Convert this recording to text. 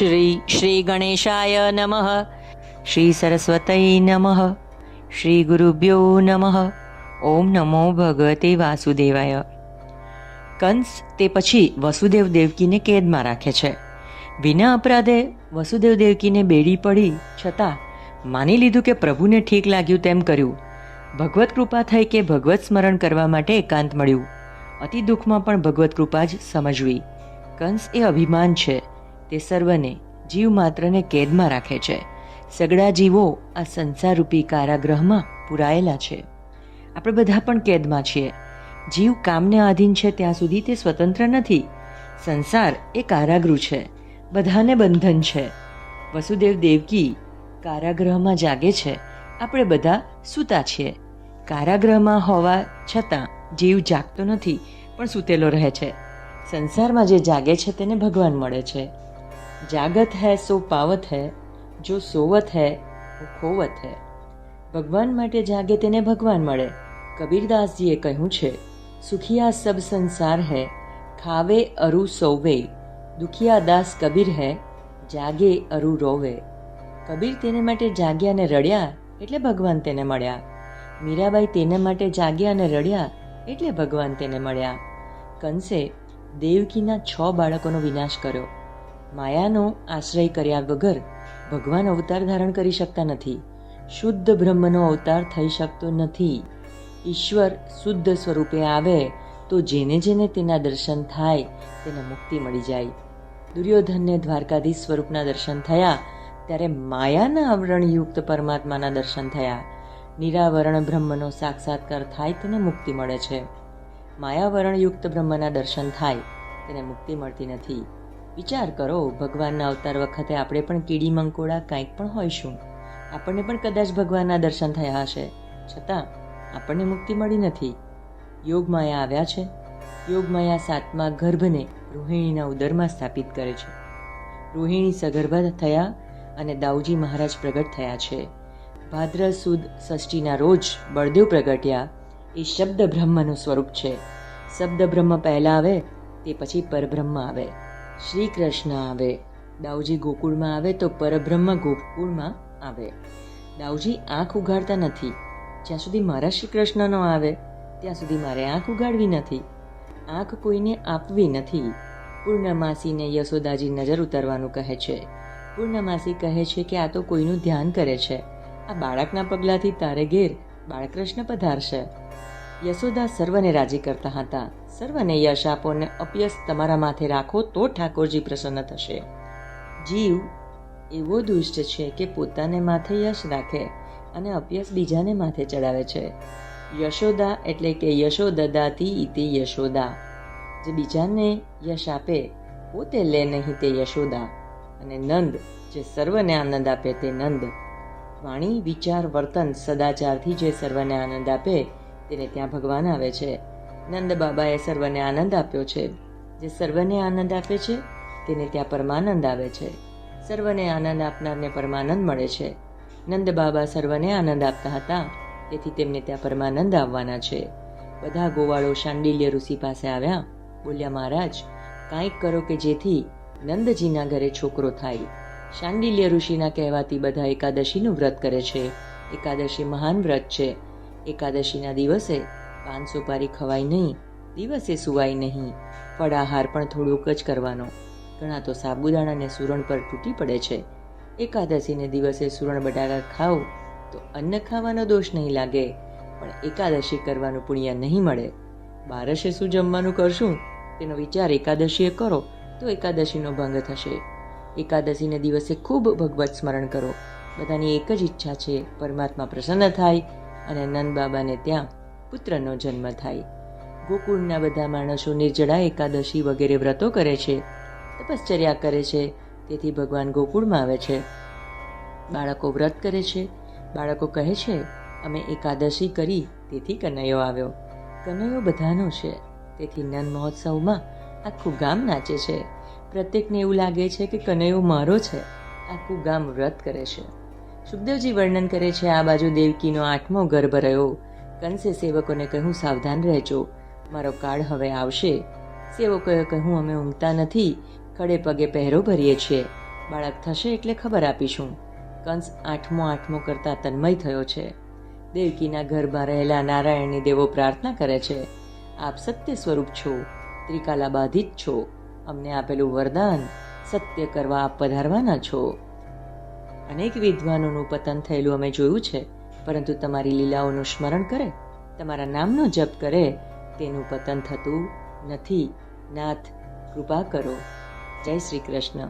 શ્રી શ્રી ગણેશાય નમઃ શ્રી સરસ્વતય નમઃ શ્રી ગુરુભ્યો નમઃ ઓમ નમો ભગવતે વાસુદેવાય કંસ તે પછી વસુદેવ દેવકીને કેદમાં રાખે છે. વિના અપરાધે વસુદેવ દેવકીને બેડી પડી છતાં માની લીધું કે પ્રભુને ઠીક લાગ્યું તેમ કર્યું. ભગવત કૃપા થઈ કે ભગવત સ્મરણ કરવા માટે એકાંત મળ્યું. અતિ દુઃખમાં પણ ભગવત કૃપા જ સમજવી. કંસ એ અભિમાન છે. તે સર્વને જીવ માત્રને કેદમાં રાખે છે. સગડા જીવો આ સંસારરૂપી કારાગૃહમાં પુરાયેલા છે. આપણે બધા પણ કેદમાં છીએ. જીવ કામને આધીન છે ત્યાં સુધી તે સ્વતંત્ર નથી. સંસાર એ કારાગૃહ છે. બધાને બંધન છે. વસુદેવ દેવકી કારાગૃહમાં જાગે છે. આપણે બધા સૂતા છીએ. કારાગૃહમાં હોવા છતાં જીવ જાગતો નથી, પણ સૂતેલો રહે છે. સંસારમાં જે જાગે છે તેને ભગવાન મળે છે. જાગત હૈ, સો પાવત હૈ, જો સોવત હૈ ખોવત હૈ. ભગવાન માટે જાગે તેને ભગવાન મળે. કબીરદાસજીએ કહ્યું છે, સુખિયા સબ સંસાર હૈ, ખાવે અરુ સૌવે. દુખિયા દાસ કબીર હૈ, જાગે અરુ રોવે. કબીર તેને માટે જાગ્યા અને રડ્યા એટલે ભગવાન તેને મળ્યા. મીરાબાઈ તેના માટે જાગ્યા અને રડ્યા એટલે ભગવાન તેને મળ્યા. કંસે દેવકીના છ બાળકોનો વિનાશ કર્યો. માયાનો આશ્રય કર્યા વગર ભગવાન અવતાર ધારણ કરી શકતા નથી. શુદ્ધ બ્રહ્મનો અવતાર થઈ શકતો નથી. ઈશ્વર શુદ્ધ સ્વરૂપે આવે તો જેને જેને તેના દર્શન થાય, તેને મુક્તિ મળી જાય. દુર્યોધનને દ્વારકાધીશ સ્વરૂપના દર્શન થયા, ત્યારે માયાના આવરણયુક્ત પરમાત્માના દર્શન થયા. નિરાવરણ બ્રહ્મનો સાક્ષાત્કાર થાય, તેને મુક્તિ મળે છે. માયાવરણયુક્ત બ્રહ્મના દર્શન થાય, તેને મુક્તિ મળતી નથી. વિચાર કરો, ભગવાનના અવતાર વખતે આપણે પણ કીડી મંકોડા કાંઈક પણ હોઈશું. આપણને પણ કદાચ ભગવાનના દર્શન થયા હશે. છતાં, આપણને મુક્તિ મળી નથી. યોગમાયા આવ્યા છે. યોગમાયા સાતમા ગર્ભને રોહિણીના ઉદરમાં સ્થાપિત કરે છે. રોહિણી સગર્ભા થયા અને દાઉજી મહારાજ પ્રગટ થયા છે. ભાદ્ર, સુદ, ષષ્ઠીના રોજ બળદેવ પ્રગટ્યા. એ શબ્દ બ્રહ્મનું સ્વરૂપ છે. શબ્દ બ્રહ્મ પહેલાં આવે, તે પછી પરબ્રહ્મ આવે. શ્રી કૃષ્ણ આવે. દાઉજી ગોકુળમાં આવે તો પરબ્રહ્મ ગોકુળમાં આવે. દાઉજી આંખ ઉગાડતા નથી. જ્યાં સુધી મારા શ્રી કૃષ્ણ ન આવે, ત્યાં સુધી મારે આંખ ઉગાડવી નથી. આંખ કોઈને આપવી નથી. પૂર્ણમાસીને યશોદાજી નજર ઉતારવાનું કહે છે. પૂર્ણમાસી કહે છે કે આ તો કોઈનું ધ્યાન કરે છે. આ બાળકના પગલાંથી તારે ઘેર બાળકૃષ્ણ પધારશે. યશોદા સર્વને રાજી કરતા હતા. સર્વને યશ આપો ને અપયસ તમારા માથે રાખો તો ઠાકોરજી પ્રસન્ન થશે. જીવ એવો દુષ્ટ છે કે પોતાને માથે યશ રાખે અને અપયસ બીજાને માથે ચડાવે છે. યશોદા એટલે કે યશોદદાતી ઇતિ યશોદા. જે બીજાને યશ આપે, પોતે લે નહીં તે યશોદા. અને નંદ, જે સર્વને આનંદ આપે તે નંદ. વાણી, વિચાર, વર્તન સદાચારથી જે સર્વને આનંદ આપે તેને ત્યાં ભગવાન આવે છે. નંદ બાબાએ સર્વને આનંદ આપ્યો છે. જે સર્વને આનંદ આપે છે, તેને ત્યાં પરમાનંદ આવે છે. સર્વને આનંદ આપનારને પરમાનંદ મળે છે. નંદ બાબા સર્વને આનંદ આપતા હતા, તેથી તેમને ત્યાં પરમાનંદ આવવાના છે. બધા ગોવાળો શાંડિલ્ય ઋષિ પાસે આવ્યા, બોલ્યા, મહારાજ, કાંઈક કરો કે જેથી નંદજીના ઘરે છોકરો થાય. શાંડિલ્ય ઋષિના કહેવાથી બધા એકાદશીનું વ્રત કરે છે. એકાદશી મહાન વ્રત છે. એકાદશીના દિવસે પાન સુપારી ખવાય નહીં, દિવસે સુવાય નહીં. ફળાહાર પણ થોડુંક જ કરવાનો. ઘણા તો સાબુદાણા અને સુરણ પર તૂટી પડે છે. એકાદશીને દિવસે સુરણ બટાકા ખાવ તો અન્ન ખાવાનો દોષ નહીં લાગે, પણ એકાદશી કરવાનું પુણ્ય નહીં મળે. બારસે શું જમવાનું કરશું? તેનો વિચાર એકાદશીએ કરો તો એકાદશીનો ભંગ થશે. એકાદશીને દિવસે ખૂબ ભગવત સ્મરણ કરો. બધાની એક જ ઈચ્છા છે, પરમાત્મા પ્રસન્ન થાય અને નંદબાબાને ત્યાં પુત્રનો જન્મ થાય. ગોકુળના બધા માણસો નિર્જળા એકાદશી વગેરે વ્રતો કરે છે, તપશ્ચર્યા કરે છે, તેથી ભગવાન ગોકુળમાં આવે છે. બાળકો વ્રત કરે છે, બાળકો કહે છે, અમે એકાદશી કરી, તેથી કનૈયો આવ્યો. કનૈયો બધાનો છે, તેથી નંદ મહોત્સવમાં આખું ગામ નાચે છે. પ્રત્યેકને એવું લાગે છે કે કનૈયો મારો છે, આખું ગામ વ્રત કરે છે. સુખદેવજી વર્ણન કરે છે, આ બાજુ દેવકીનો આઠમો ગર્ભ રહ્યો. કંસે સેવકોને કહ્યું સાવધાન રહેજો. મારો કાળ હવે આવશે. સેવકોએ કહ્યું અમે ઊંઘતા નથી. ખડે પગે પહેરો ભરીએ છીએ. બાળક થશે એટલે ખબર આપીશું. કંસ આઠમો આઠમો કરતાં તન્મય થયો છે. દેવકીના ઘરમાં રહેલા નારાયણની દેવો પ્રાર્થના કરે છે, આપ સત્ય સ્વરૂપ છો. ત્રિકાલા બાધિત છો. અમને આપેલું વરદાન સત્ય કરવા આપ પધારવાના છો. અનેક વિદ્વાનોનું પતન થયેલું અમે જોયું છે, પરંતુ તમારી લીલાઓનું સ્મરણ કરે, તમારા નામનો જપ કરે, તેનું પતન થતું નથી. નાથ, કૃપા કરો. જય શ્રી કૃષ્ણ.